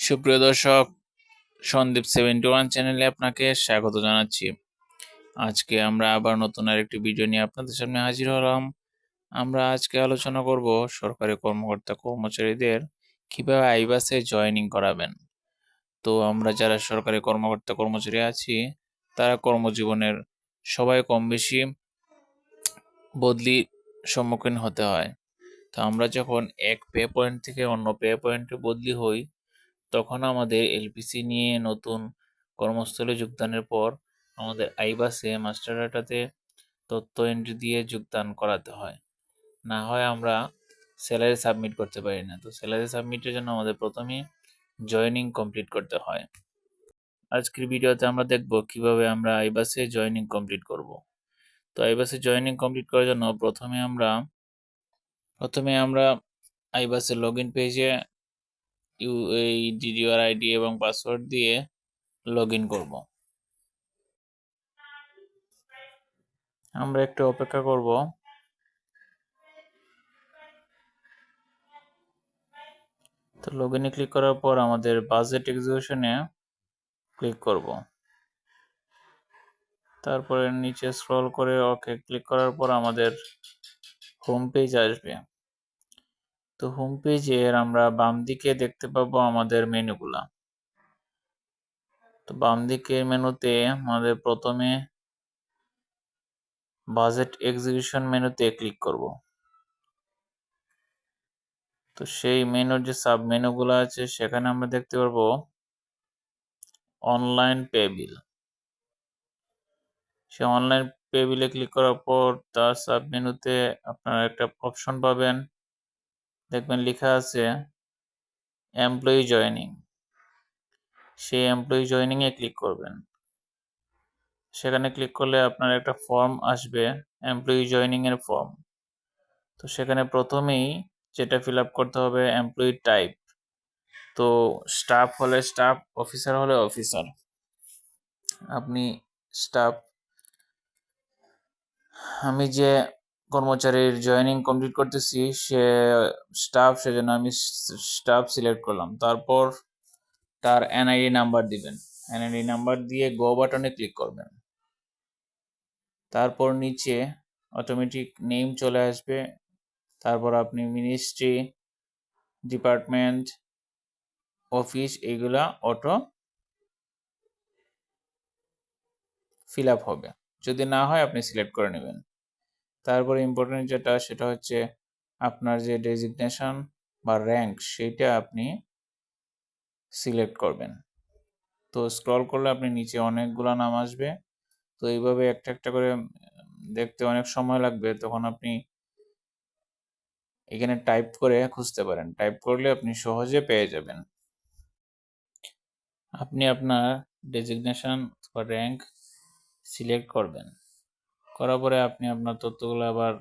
সুপ্রিয় দর্শক, Sandeep seventy one চ্যানেলে আপনাকে স্বাগত জানাচ্ছি। আজকে আমরা আবার নতুন আরেকটি ভিডিও নিয়ে আপনাদের সামনে হাজির হলাম। আমরা আজকে আলোচনা করব সরকারি কর্মকর্তা কর্মচারীদের কীভাবে আইবাসে জয়েনিং করাবেন। তো আমরা যারা সরকারি কর্মকর্তা কর্মচারী আছি, তারা কর্মজীবনের সবাই কম বেশি বদলি সম্মুখীন হতে হয়। তো আমরা যখন এক পে পয়েন্ট থেকে অন্য পে পয়েন্টে বদলি হই তখন আমাদের এলপিসি নিয়ে নতুন কর্মস্থলে যোগদানের পর আমাদের আইবাসে মাস্টার ডাটাতে তথ্য এন্ট্রি দিয়ে যোগদান করাতে হয়। না হয় আমরা স্যালারি সাবমিট করতে পারি না। তো স্যালারি সাবমিটের জন্য আমাদের প্রথমে জয়েনিং কমপ্লিট করতে হয়। আজকের ভিডিওতে আমরা দেখব কীভাবে আমরা আইবাসে জয়েনিং কমপ্লিট করব। তো আইবাসে জয়েনিং কমপ্লিট করার জন্য প্রথমে আমরা প্রথমে আমরা আইবাসের লগ ইন পেজে ইউ, এই ডিডিআর আইডি এবং পাসওয়ার্ড দিয়ে লগ ইন করব। আমরা একটু অপেক্ষা করব। তো লগ ইনে ক্লিক করার পর আমাদের বাজেট এক্সিকিউশনে ক্লিক করব। তারপরে নিচে স্ক্রল করে ওকে ক্লিক করার পর আমাদের হোম পেজ আসবে। তো হোম পেজের আমরা বাম দিকে দেখতে পাবো আমাদের মেনুগুলা তো বাম দিকের মেনুতে আমাদের প্রথমে বাজেট এক্সিকিউশন মেনুতে ক্লিক করব। তো সেই মেনুর যে সাব মেনুগুলো আছে, সেখানে আমরা দেখতে পারব অনলাইন পে বিল সে অনলাইন পে বিলে ক্লিক করার পর তার সাব মেনুতে আপনারা একটা অপশন পাবেন। দেখবেন লেখা আছে এমপ্লয়ি জয়েনিং সেই এমপ্লয়ি জয়েনিংয়ে ক্লিক করবেন। সেখানে ক্লিক করলে আপনার একটা ফর্ম আসবে এমপ্লয়ি জয়েনিংয়ের ফর্ম তো সেখানে প্রথমেই যেটা ফিল আপ করতে হবে এমপ্লয়ি টাইপ তো স্টাফ হলে স্টাফ অফিসার হলে অফিসার আপনি স্টাফ আমি যে কর্মচারীর জয়েনিং কমপ্লিট করতেছি, সে স্টাফ সেজন্য আমি স্টাফ সিলেক্ট করলাম। তারপর তার এনআইডি নাম্বার দিবেন। এনআইডি নাম্বার দিয়ে গো বাটনে ক্লিক করবেন। তারপর নিচে অটোমেটিক নেম চলে আসবে। তারপর আপনি মিনিস্ট্রি ডিপার্টমেন্ট অফিস এগুলা অটো ফিল আপ হবে। যদি না হয়, আপনি সিলেক্ট করে নেবেন। তারপরে ইম্পর্টেন্ট যেটা সেটা হচ্ছে আপনার যে ডেজিগনেশন বা র্যাঙ্ক সেইটা আপনি সিলেক্ট করবেন। তো স্ক্রল করলে আপনি নিচে অনেকগুলো নাম আসবে। তো এইভাবে একটা একটা করে দেখতে অনেক সময় লাগবে। তখন আপনি এখানে টাইপ করে খুঁজতে পারেন। টাইপ করলে আপনি সহজে পেয়ে যাবেন। আপনি আপনার ডেজিগনেশন বা র্যাঙ্ক সিলেক্ট করবেন। করার পরে আপনি আপনার তথ্যগুলো আবার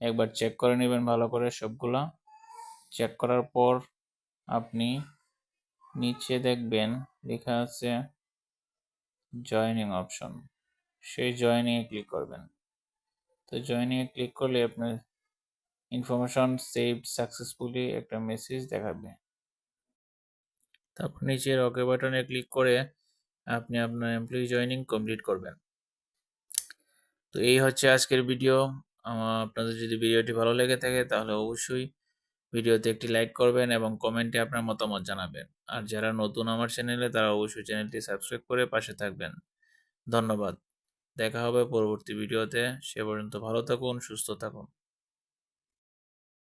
একবার চেক করে নেবেন ভালো করে সবগুলা। চেক করার পর আপনি নিচে দেখবেন, লেখা আছে জয়নিং অপশন সেই জয়নিংয়ে ক্লিক করবেন। তো জয়নিংয়ে ক্লিক করলে আপনার ইনফরমেশন সেভ সাকসেসফুলি একটা মেসেজ দেখাবে। তারপর নিচের ওকে বাটনে ক্লিক করে আপনি আপনার এমপ্লয়ি জয়নিং কমপ্লিট করবেন। তো এই হচ্ছে আজকের ভিডিও। আপনাদের যদি ভিডিওটি ভালো লেগে থাকে তাহলে অবশ্যই ভিডিওতে একটি লাইক করবেন এবং কমেন্টে আপনার মতামত জানাবেন। আর যারা নতুন আমার চ্যানেলে তারা অবশ্যই চ্যানেলটি সাবস্ক্রাইব করে পাশে থাকবেন। ধন্যবাদ। দেখা হবে পরবর্তী ভিডিওতে। সে পর্যন্ত ভালো থাকুন, সুস্থ থাকুন।